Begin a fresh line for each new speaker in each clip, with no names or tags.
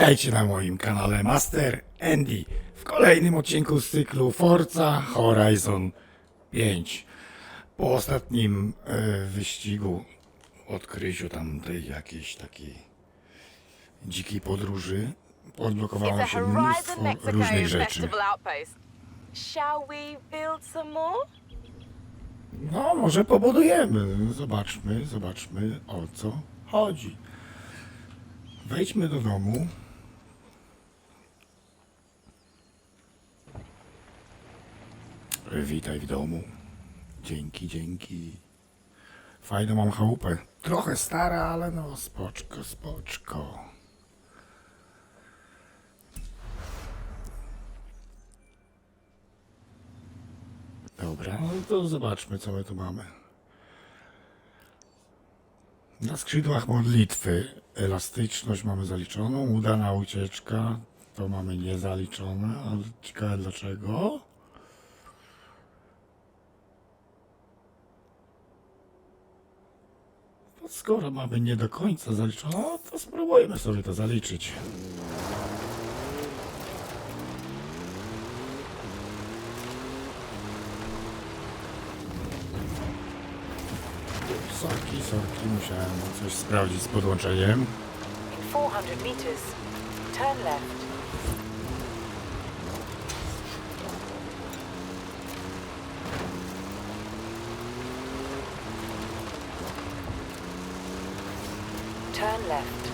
Witajcie na moim kanale Master Andy w kolejnym odcinku z cyklu Forza Horizon 5. Po ostatnim e, wyścigu, odkryciu tam tej jakiejś takiej dzikiej podróży, odblokowało się mnóstwo różnych rzeczy. No, może pobudujemy. Zobaczmy, zobaczmy o co chodzi. Wejdźmy do domu. Witaj w domu. Dzięki, dzięki. Fajną mam chałupę. Trochę stara, ale no spoczko, spoczko. Dobra, no to zobaczmy, co my tu mamy. Na skrzydłach modlitwy elastyczność mamy zaliczoną, udana ucieczka to mamy niezaliczone, ale ciekawe dlaczego. Skoro mamy nie do końca zaliczoną, to spróbujmy sobie to zaliczyć. Sorki, sorki, musiałem coś sprawdzić z podłączeniem.
In 400 meters, turn left. Turn left.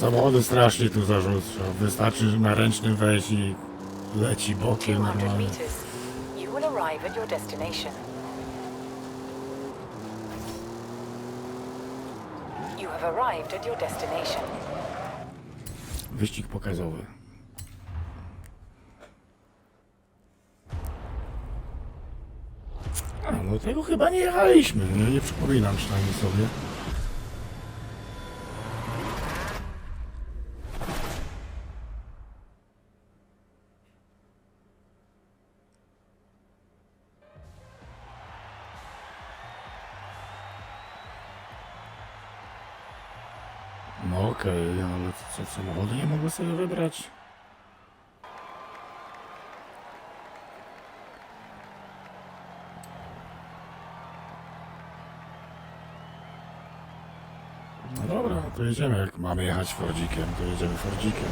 Samochody strasznie tu zarzucą. Wystarczy, że na ręcznym wejść i leci bokiem
200
normalnie.
meters. You will arrive at your destination. You have arrived at your destination.
Wyścig pokazowy. A, no tego chyba nie jechaliśmy. Nie, nie przypominam przynajmniej sobie. Okej, ale co, samochody nie mogły sobie wybrać? No dobra, no to jedziemy. Jak mamy jechać Fordzikiem, to jedziemy Fordzikiem.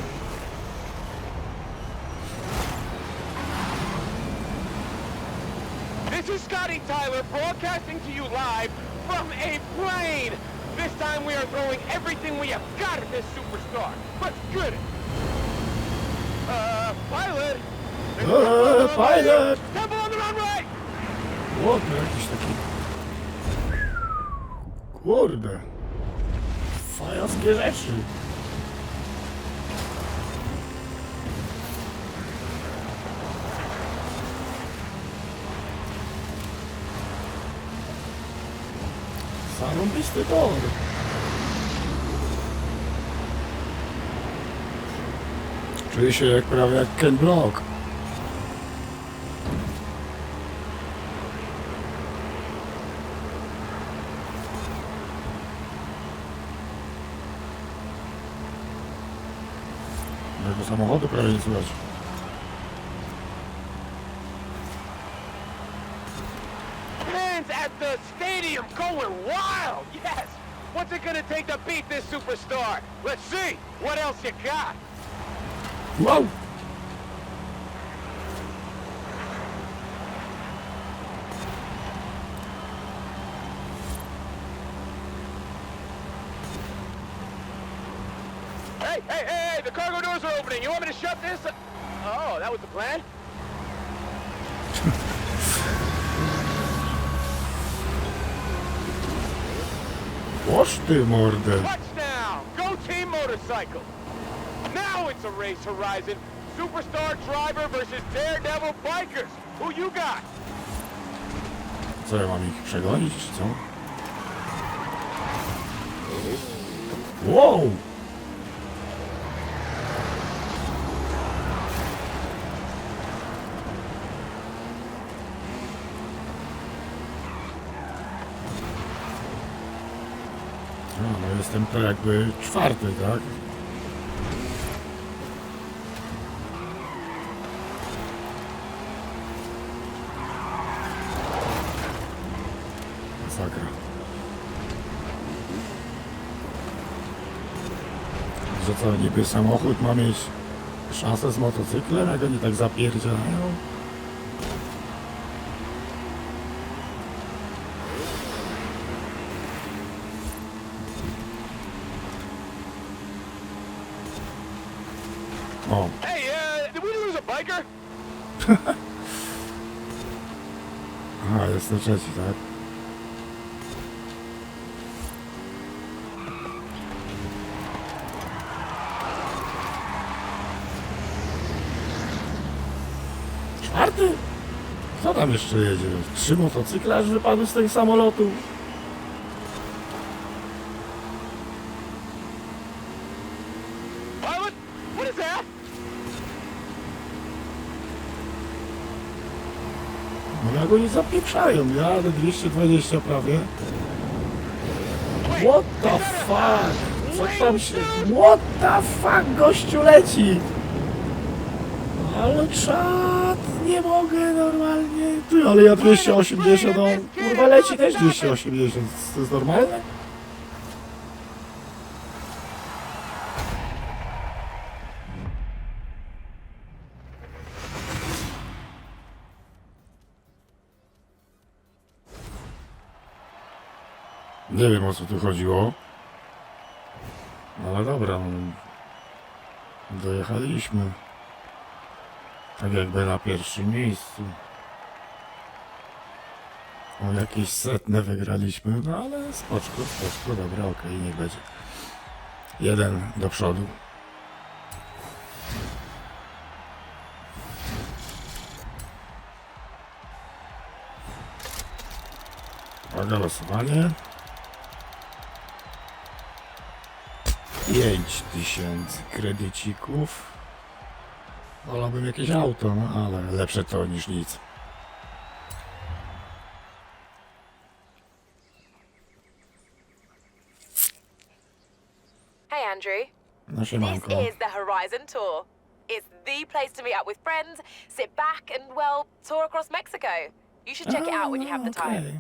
This is Scotty Tyler broadcasting to you live from a plane. This time we are throwing everything we have got at this superstar. Let's get it. Uh, pilot.
Eee, pilot!
Temple on the runway.
Łodny jakiś taki. Kurde. Fajowskie rzeczy. Zarąbisty tor. Czuję się jak prawie jak Ken Block. Mojego samochodu prawie nie słychać.
Going wild. Yes. What's it gonna take to beat this superstar? Let's see. What else you got? Hey, hey, hey, hey, the cargo doors are opening. You want me to shut this? Oh, that was the plan?
Ty mordę!
Touchdown! Go Team Motorcycle! Now it's a race, Horizon. Superstar driver versus Daredevil bikers. Who you got?
Co ja mam ich przegonić, czy co? Wow! Jestem to jakby czwarty, tak? Masakra. Co, niby samochód ma mieć szansę z motocyklem, jak oni tak zapierdzielają? aha, jestem trzeci, tak? Czwarty? Kto tam jeszcze jedzie? Trzy motocykle aż wypadły z tego samolotu.
Pilot? What is that?
No jak oni zapieprzają, jadę 220 prawie. What the fuck? Co tam się... What the fuck? Gościu leci! Ale czad, nie mogę normalnie. Ty, ale ja 280, on kurwa leci też 280. To jest normalne? Nie wiem o co tu chodziło. No ale dobra, no. Dojechaliśmy. Tak jakby na pierwszym miejscu. O jakieś setne wygraliśmy, no ale spoczko, spoczko, dobra, okej, niech będzie. Jeden do przodu. Uwaga, losowanie. 5 tysięcy kredycików. Wolałbym jakieś auto, no ale lepsze to niż nic.
Hey, Andrew.
No
This is the Horizon Tour. It's the place to meet up with friends, sit back, and, well, tour across Mexico. You should check it out when you have the
A,
time.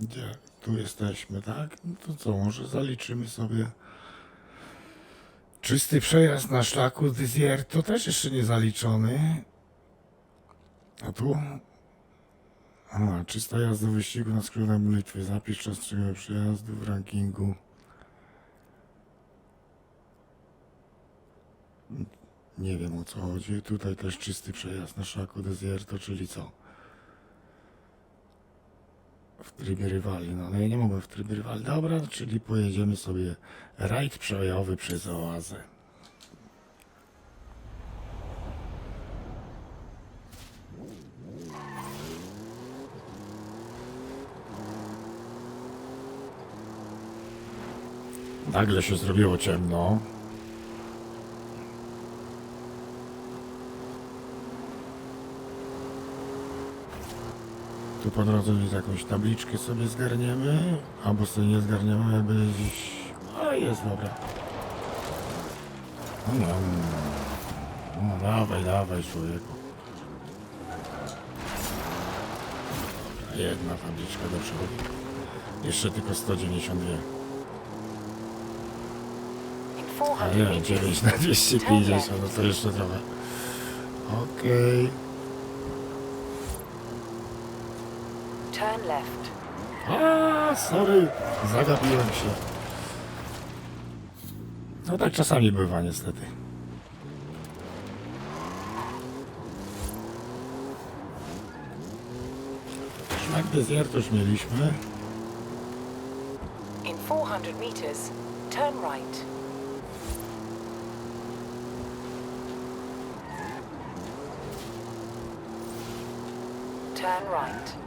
Gdzie? Tu jesteśmy, tak? No to co, może zaliczymy sobie czysty przejazd na szlaku Desierto też jeszcze nie zaliczony. A tu? A, czysta jazda wyścigu na skrótem Litwy. Zapisz czas trzeciego przejazdu w rankingu. Nie wiem o co chodzi. Tutaj też czysty przejazd na szlaku Desierto, czyli co? W trybie rywali. No ja nie mogę w trybie rywali. Dobra, czyli pojedziemy sobie rajd przełajowy przez oazę. Nagle się zrobiło ciemno. Tu po drodze jakąś tabliczkę sobie zgarniemy, albo sobie nie zgarniemy, jakby gdzieś... A jest, dobra. No, no, no, dawaj, dawaj, człowieku. Jedna tabliczka do przodu. Jeszcze tylko 192.
In
A
400
nie,
meters,
9 na 250, no to jeszcze trochę. Okej.
turn left.
A, sorry, zagapiłem się. No tak czasami bywa niestety. Szlak Desert już mieliśmy.
In 400 meters, turn right. Turn right.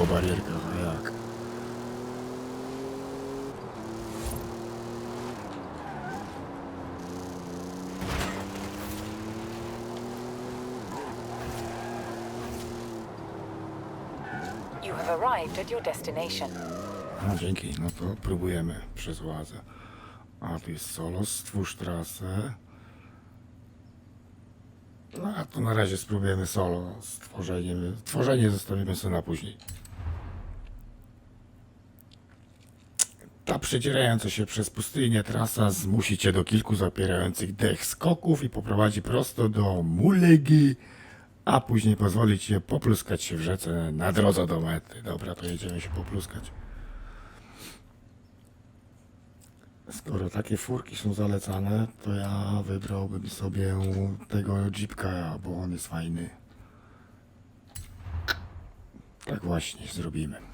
po barierkach, a jak?
You have arrived at your destination.
Dzięki, no to próbujemy przez łazę. A tu jest solo, stwórz trasę. No a to na razie spróbujemy solo. Stworzenie, tworzenie zostawimy sobie na później. Przedzierająca się przez pustynię trasa zmusi cię do kilku zapierających dech skoków i poprowadzi prosto do Mulegi, a później pozwoli ci popluskać się w rzece na drodze do mety. Dobra, to jedziemy się popluskać. Skoro takie furki są zalecane, to ja wybrałbym sobie tego jeepka, bo on jest fajny. Tak właśnie zrobimy.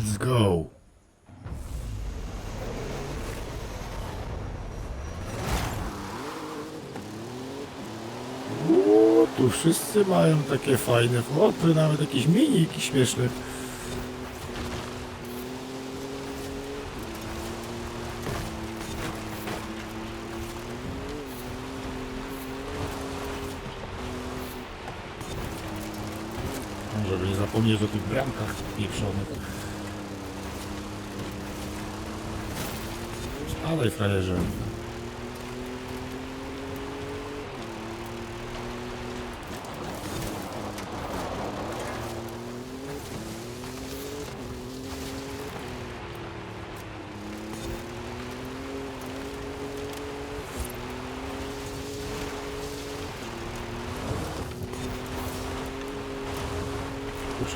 Let's go! O, tu wszyscy mają takie fajne foty, nawet jakieś miniki śmieszne. Żeby nie zapomnieć o tych bramkach pieprzonych. Spadaj frajerze.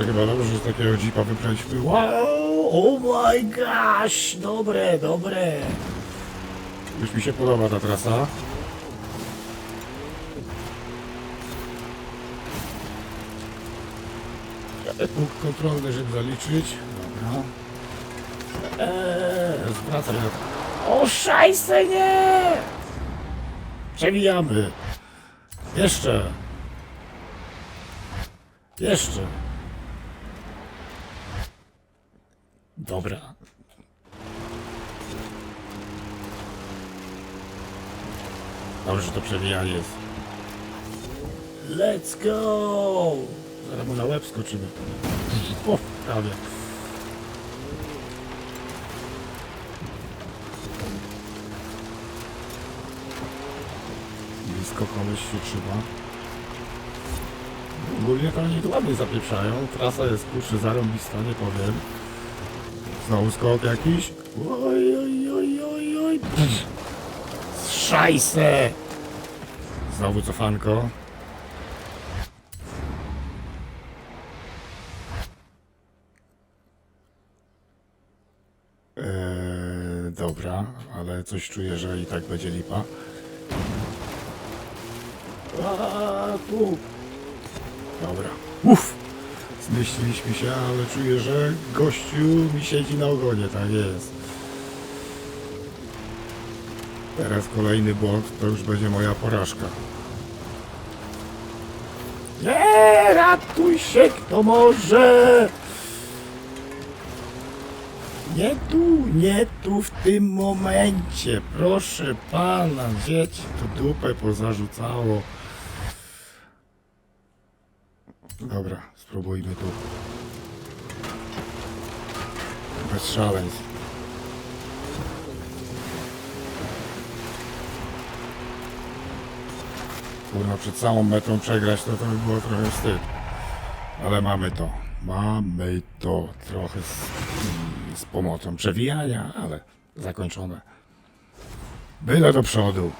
Chyba dobrze, że takiego jeepa wybraliśmy. Wow! Oh my gosh! Dobre, dobre! Już mi się podoba ta trasa. Punkt kontrolny, żeby zaliczyć. Dobra. Eee, zwracam na O, szajse, nie! Przewijamy. Jeszcze. Jeszcze. Dobra. Dobrze, że to przewijanie jest. Let's go! Zaraz mu na łeb skoczymy. O, prawie. Blisko koleś się trzyma. Ogólnie to oni tu ładnie zapieprzają. Trasa jest kurczę zarąbista, nie powiem. Znowu skok jakiś. Oj, oj, oj, oj, oj. Pff. Szajse! Znowu cofanko. Eee, dobra, ale coś czuję, że i tak będzie lipa. A, tu. Dobra. Uff. Zmieściliśmy się, ale czuję, że gościu mi siedzi na ogonie, tak jest. Teraz kolejny błąd, to już będzie moja porażka. Nie, ratuj się, kto może! Nie tu, nie tu w tym momencie, proszę pana, dzieci to dupę pozarzucało. Dobra, spróbujmy tu. Bez szaleństw. Kurno, przed całą metą przegrać, to to by było trochę wstyd. Ale mamy to. Mamy to trochę z, z pomocą przewijania, ale zakończone. Byle do przodu.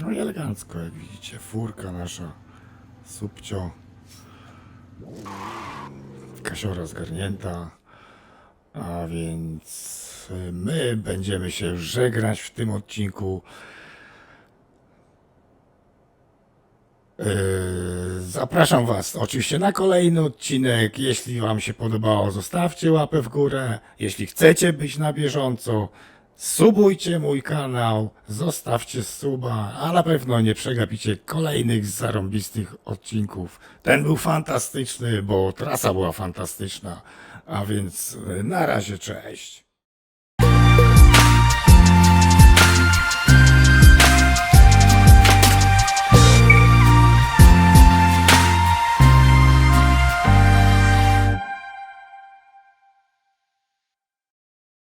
No i elegancko, jak widzicie. Furka nasza. Subcio. Kasiora zgarnięta. A więc my będziemy się żegnać w tym odcinku. Yy, zapraszam Was oczywiście na kolejny odcinek. Jeśli Wam się podobało, zostawcie łapę w górę. Jeśli chcecie być na bieżąco, subujcie mój kanał, zostawcie suba, a na pewno nie przegapicie kolejnych zarąbistych odcinków. Ten był fantastyczny, bo trasa była fantastyczna. A więc yy, na razie, cześć.